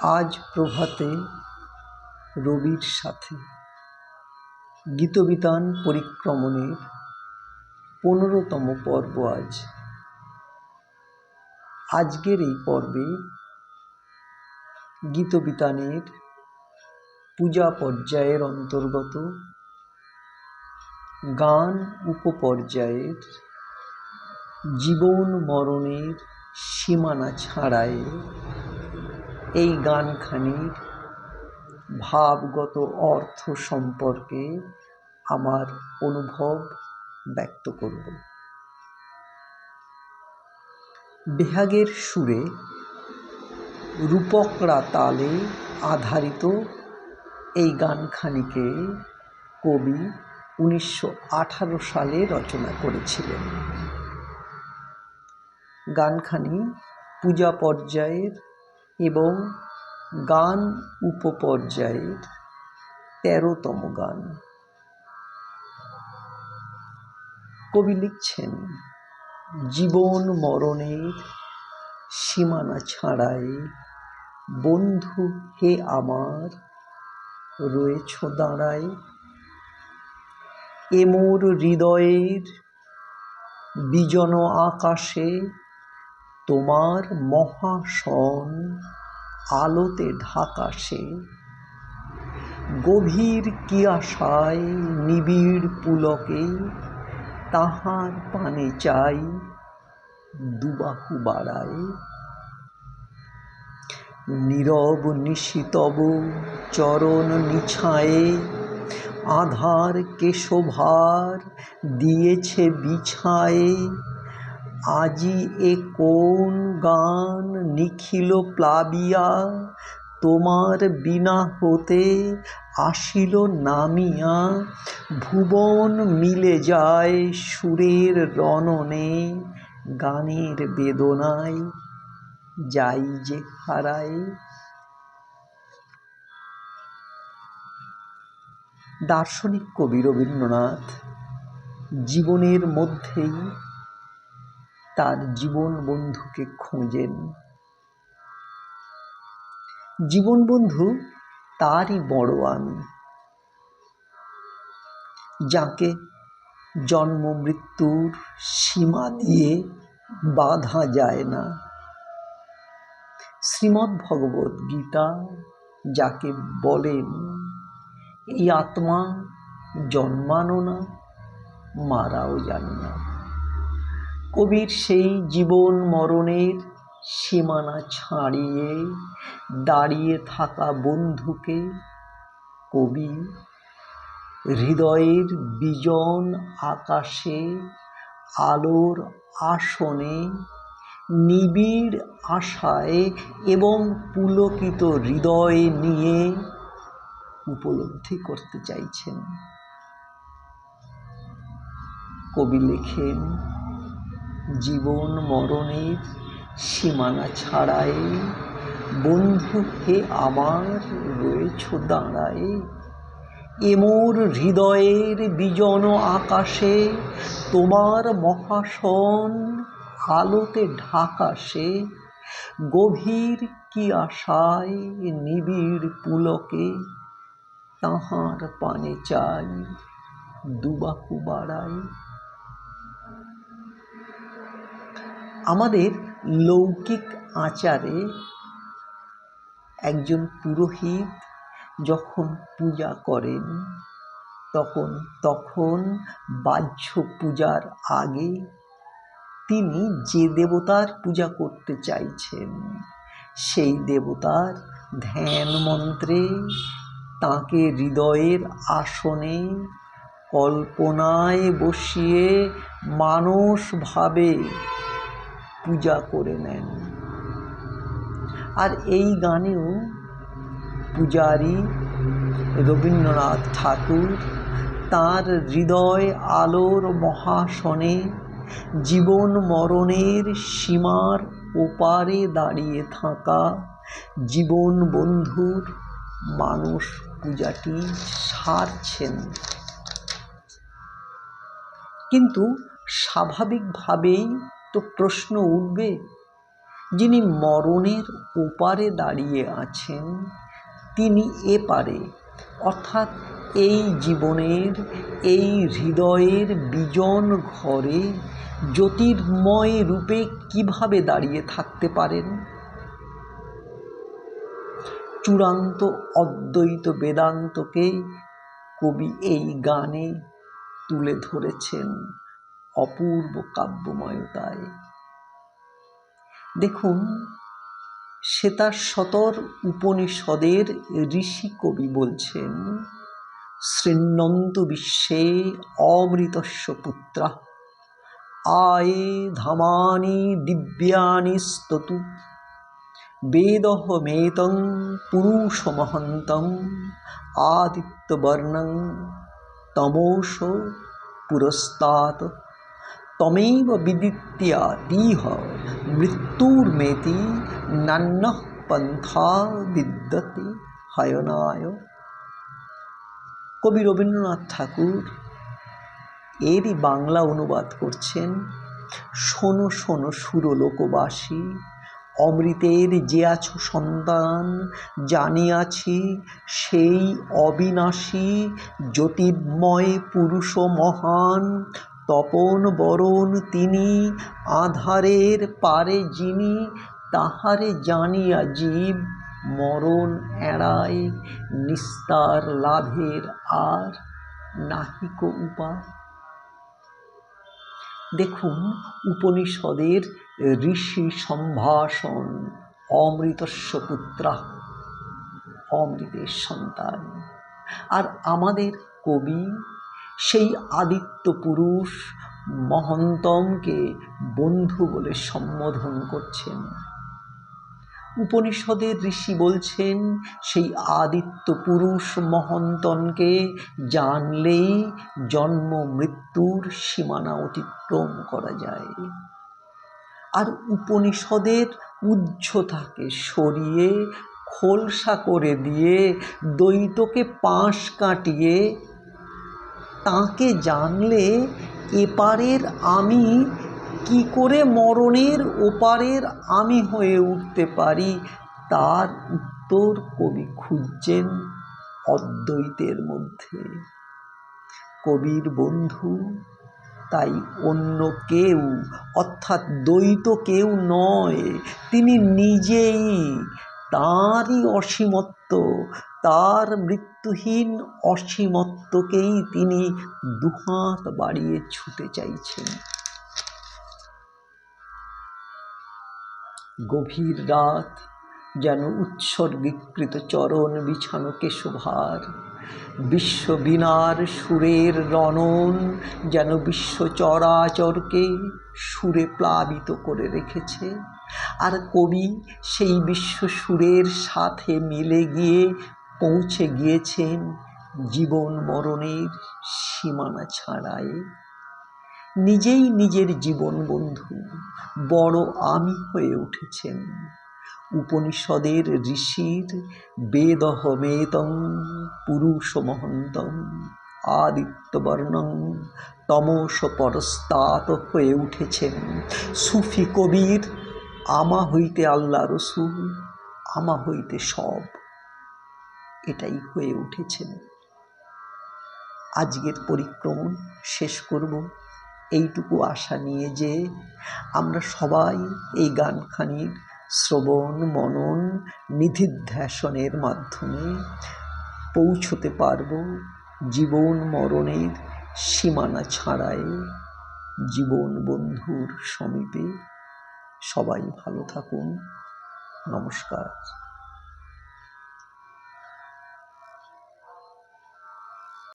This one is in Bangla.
আজ প্রভাতে রবির সাথে। গীতবিতান পরিক্রমণের পনেরোতম পর্ব আজ। আজকের এই পর্বে গীতবিতানের পূজা পর্যায়ের অন্তর্গত গান উপপর্যায়ের জীবন মরণের সীমানা ছাড়ায় এই গানখানির ভাবগত অর্থ সম্পর্কে আমার অনুভব ব্যক্ত করব। বেহাগের সুরে রূপকরা তালে আধারিত এই গানখানিকে কবি উনিশশো আঠারো সালে রচনা করেছিলেন। গানখানি পূজা পর্যায়ের এবং গান উপপর্যায়ের তেরোতম গান। কবি লিখছেন, জীবন মরণের সীমানা ছাড়াই বন্ধু হে আমার, রয়েছ দাঁড়ায় এ মোর হৃদয়ের বিজন আকাশে তোমার মহাশন আলোতে ঢাকা সে। গভীর কি আশায় নিবিড় পুলকে তাহার পানে চাই দুবাহু বাড়ায়। নীরব নিশিতব চরণ নিছায়ে আধার কেশভার দিয়েছে বিছায়ে। আজি এ কোন গান নিখিল প্লাবিয়া? তোমার বিনা হতে আসিল নামিয়া। ভুবন মিলে যায় সুরের রণনে। গানের বেদনায় যাই যে হারায়। দার্শনিক কবি রবীন্দ্রনাথ জীবনের মধ্যেই তার জীবন বন্ধুকে খোঁজেন। জীবন বন্ধু তারই বড় আমি, যাকে জন্ম মৃত্যুর সীমা দিয়ে বাধা যায় না। শ্রীমদ্ ভগবত গীতা যাকে বলেন, এই আত্মা জন্মানো না, মারাও জানে না। কবির সেই জীবন মরণের সীমানা ছাড়িয়ে দাঁড়িয়ে থাকা বন্ধুকে কবি হৃদয়ের বিজন আকাশে আলোর আসনে নিবিড় আশায় এবং পুলকিত হৃদয় নিয়ে উপলব্ধি করতে চাইছেন। কবি লেখেন জীবন মরণের সীমানা ছাড়াই। বন্ধু হে আমার, রয়েছ দাঁড়ায় এমোর হৃদয়ের বিজন আকাশে, তোমার মহাসন আলোতে ঢাকা সে। গভীর কি আশায় নিবিড় পুলকে, তাহার পানে চাই দুবাহু বাড়াই। আমাদের লৌকিক আচারে একজন পুরোহিত যখন পূজা করেন, তখন তখন বাহ্য পূজার আগে তিনি যে দেবতার পূজা করতে চাইছেন, সেই দেবতার ধ্যান মন্ত্রে তাকে হৃদয়ের আসনে কল্পনায় বসিয়ে মানসভাবে পূজা করে নেন। আর এই গানেও পূজারী রবীন্দ্রনাথ ঠাকুর তার হৃদয় আলোর মহাসনে জীবন মরণের সীমার ওপারে দাঁড়িয়ে থাকা জীবন বন্ধুর মানুষ পূজাটি সারছেন। কিন্তু স্বাভাবিকভাবেই তো প্রশ্ন উঠবে, যিনি মরণের ওপারে দাঁড়িয়ে আছেন, তিনি এপারে অর্থাৎ এই জীবনের, এই হৃদয়ের বিজন ঘরে জ্যোতির্ময় রূপে কীভাবে দাঁড়িয়ে থাকতে পারেন? চূড়ান্ত অদ্বৈত বেদান্তকে কবি এই গানে তুলে ধরেছেন। অপূর্ব কাব্যময়তায়। দেখুন শ্বেতার সতর উপনিষদের ঋষি কবি বলছেন শৃণ্বন্ত বিশ্বে অমৃতস্য পুত্রা, আয়ে ধামানি দিব্যানি স্ততু বেদহমেতং পুরুষমহন্তম আদিত্যবর্ণং তমোষ পুরস্তাৎ তমেব বিদিত্যা দিহ মৃত্যুর্মেতি নান্য পন্থা বিদ্যতে হয়নায় কবি রবীন্দ্রনাথ ঠাকুর এরই বাংলা অনুবাদ করছেন, শোনো শোনো সুরলোকবাসী, অমৃতের যে আছো সন্তান, জানিয়াছি সেই অবিনাশী, জ্যোতির্ময় পুরুষ মহান তপন বরণ তিনি, আধারের পারে যিনি, তাহারে জানিয়া জীব মরণ এড়ায়, নিস্তার লাভের আর নাহিক উপায়। দেখুন, উপনিষদের ঋষি সম্ভাষণ, অমৃতস্ব পুত্রা, অমৃতের সন্তান। আর আমাদের কবি সেই আদিত্য পুরুষ মহন্তমকে বন্ধু বলে সম্বোধন করছেন। উপনিষদের ঋষি বলছেন, সেই আদিত্য পুরুষ মহন্তনকে জানলেই জন্ম মৃত্যুর সীমানা অতিক্রম করা যায়। আর উপনিষদের উচ্চতাকে সরিয়ে, খোলসা করে দিয়ে, দ্বৈতকে পাশ কাটিয়ে তাকে জানলে, এপারের আমি কি করে মরণের ওপারের আমি হয়ে উঠতে পারি? তার উত্তর কবি খুঁজছেন অদ্বৈতের মধ্যে। কবির বন্ধু, তাই অন্য কেউ, অর্থাৎ দ্বৈত কেউ নয়, তিনি নিজেই তাঁরই অসীমত্ব তার মৃত্যুহীন অসীমত্বকেই তিনি দুহাত বাড়িয়ে ছুটে চাইছেন। গভীর রাত যেন উৎসর্গীকৃত চরণ বিছানো কেশভার বিশ্ববিনার সুরের রণন যেন বিশ্ব চরাচরকে সুরে প্লাবিত করে রেখেছে। আর কবি সেই বিশ্ব সুরের সাথে মিলে গিয়ে পৌঁছে গিয়েছেন জীবন মরণের সীমানা ছাড়ায় নিজেই নিজের জীবন বন্ধু, বড় আমি হয়ে উঠেছেন। উপনিষদের ঋষির বেদহমেতং পুরুষ মহন্তম আদিত্যবর্ণং তমস পরস্তাত হয়ে উঠেছেন। সুফি কবির, আমা হইতে আল্লাহ রসুল, আমা হইতে সব। এটাই হয়ে উঠেছেন আজকের পরিক্রমণ শেষ করব। এইটুকু আশা নিয়ে যে আমরা সবাই এই গানখানির শ্রবণ, মনন, নিধিধ্যাসনের মাধ্যমে পৌঁছতে পারব। জীবন মরণের সীমানা ছাড়াই জীবন বন্ধুর সমীপে সবাই ভালো থাকুন। নমস্কার।